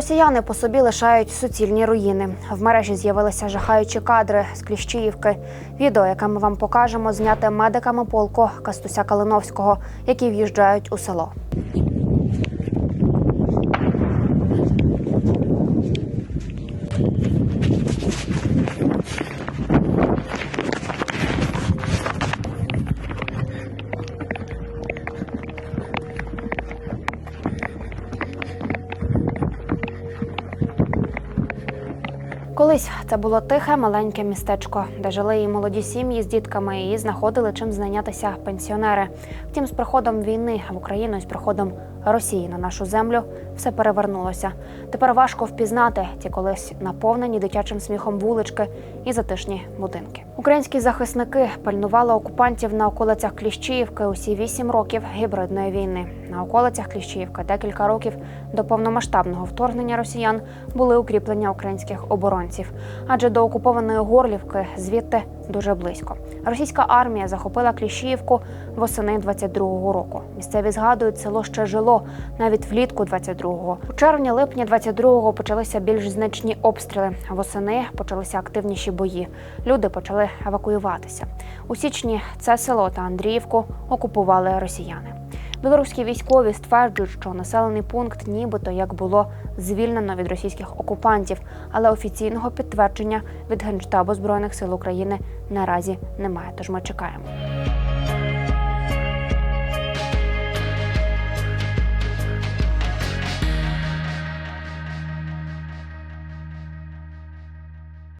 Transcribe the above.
Росіяни по собі лишають суцільні руїни. В мережі з'явилися жахаючі кадри з Кліщіївки. Відео, яке ми вам покажемо, зняте медиками полку Кастуся Калиновського, які в'їжджають у село. Колись це було тихе маленьке містечко, де жили і молоді сім'ї з дітками, і знаходили чим зайнятися пенсіонери. Втім, з приходом війни в Україну і з приходом Росії на нашу землю все перевернулося. Тепер важко впізнати ті колись наповнені дитячим сміхом вулички і затишні будинки. Українські захисники пальнували окупантів на околицях Кліщіївки усі вісім років гібридної війни. На околицях Кліщіївки декілька років до повномасштабного вторгнення росіян були укріплення українських оборонців, адже до окупованої Горлівки звідти дуже близько. Російська армія захопила Кліщіївку восени 22-го року. Місцеві згадують, село ще жило навіть влітку 22-го. У червні-липні 22-го почалися більш значні обстріли. Восени почалися активніші бої. Люди почали евакуюватися. У січні це село та Андріївку окупували росіяни. Білоруські військові стверджують, що населений пункт нібито як було звільнено від російських окупантів, але офіційного підтвердження від Генштабу збройних сил України наразі немає. Тож ми чекаємо.